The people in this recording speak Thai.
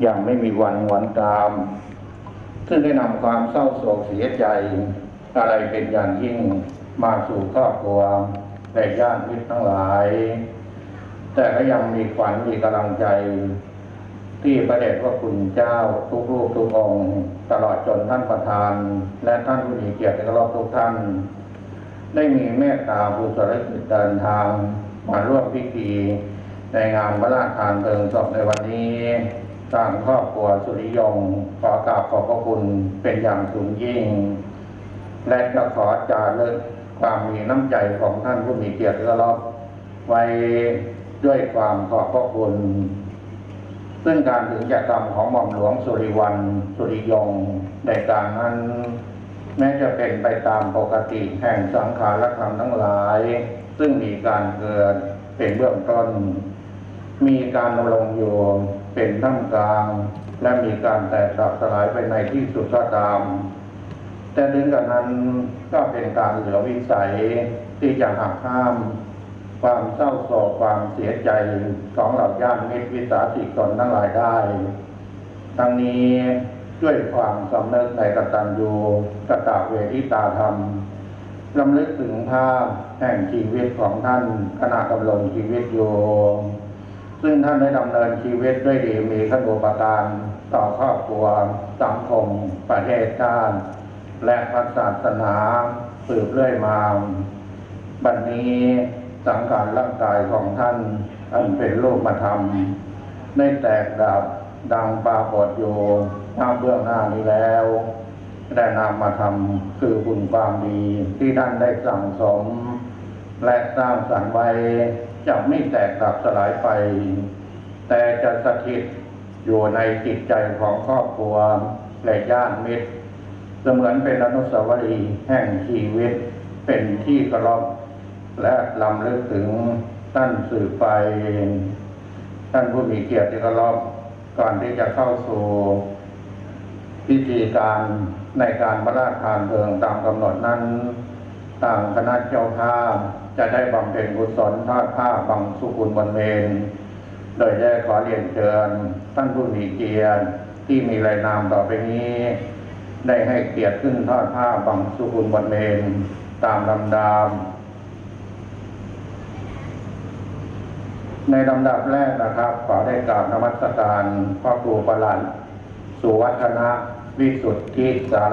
อย่างไม่มีวันหวนตาม ซึ่งได้นำความเศร้าโศกเสียใจ อะไรเป็นอย่างยิ่งมาสู่ครอบครัวและญาติมิตรทั้งหลาย แต่ก็ยังมีขวัญมีกำลังใจ ที่พระเดชพระคุณเจ้าทุกรูปทุกองค์ตลอดจนท่านประธาน และท่านผู้มีเกียรติในรอบทุกท่าน ได้มีเมตตาบุษรกิจเดินทางมาร่วมพิธีในงานพระราชทานเพลิงศพในวันนี้ ทางครอบครัวสุริยงขอกราบขอบพระคุณเป็นอย่างสูงยิ่ง และจะขอจารึกความมีน้ำใจของท่านผู้มีเกียรติและรอบไว้ด้วยความขอบพระคุณ ซึ่งการถึงแก่กรรมของหม่อมหลวงสุริวันสุริยงในการนั้น แม้จะเป็นไปตามปกติแห่งสังขารธรรมทั้งหลาย ซึ่งมีการเกิดเป็นเบื้องต้น มีการดำรงอยู่เป็นท่ามกลาง และมีการแตกดับสลายไปในที่สุดก็ตาม แต่ถึงกับนั้นก็เป็นการเหลือวิสัยที่จะหักห้าม ความเศร้าโศกความเสียใจของเหล่าญาติมิตรวิสาสิกชนทั้งหลายได้ ทั้งนี้ด้วยความสำนึกในกตัญญูกตเวทิตาธรรมลำลึกถึงภาพแห่งชีวิตของท่านขณะดำรงชีวิตอยู่ ซึ่งท่านได้ดำเนินชีวิตด้วยดีมีขนุปการต่อครอบครัว สังคม ประเทศชาติและพระศาสนาสืบเรื่อยมา บัดนนี้สังขารร่างกายของท่านอันเป็นรูปธรรมได้แตกดับดังปรากฏอยู่หน้าเบื้องหน้านี้แล้วได้นำมาทำคือบุญความดีที่ท่านได้สั่งสม และสร้างสรรค์ไว้ จะไม่แตกดับสลายไป แต่จะสถิตอยู่ในจิตใจของครอบครัวและญาติมิตร เสมือนเป็นอนุสาวรีย์แห่งชีวิตเป็นที่เคารพและลำลึกถึงท่านสืบไปท่านผู้มีเกียรติที่เคารพก่อนที่จะเข้าสู่พิธีการในการพระราชทานเพลิงตามกำหนดนั้น ทางคณะเจ้าภาพจะได้บำเพ็ญกุศลทอดผ้าบังสุกุลบนเมน โดยได้ขอเรียนเชิญท่านผู้มีเกียรติที่มีรายนามต่อไปนี้ ได้ให้เกียรติขึ้นทอดผ้าบังสุกุลบนเมน ตามลำดับในลำดับแรกนะครับขอได้กราบนมัสการพระครูประหลัดสุวัฒนะวิสุทธิสาร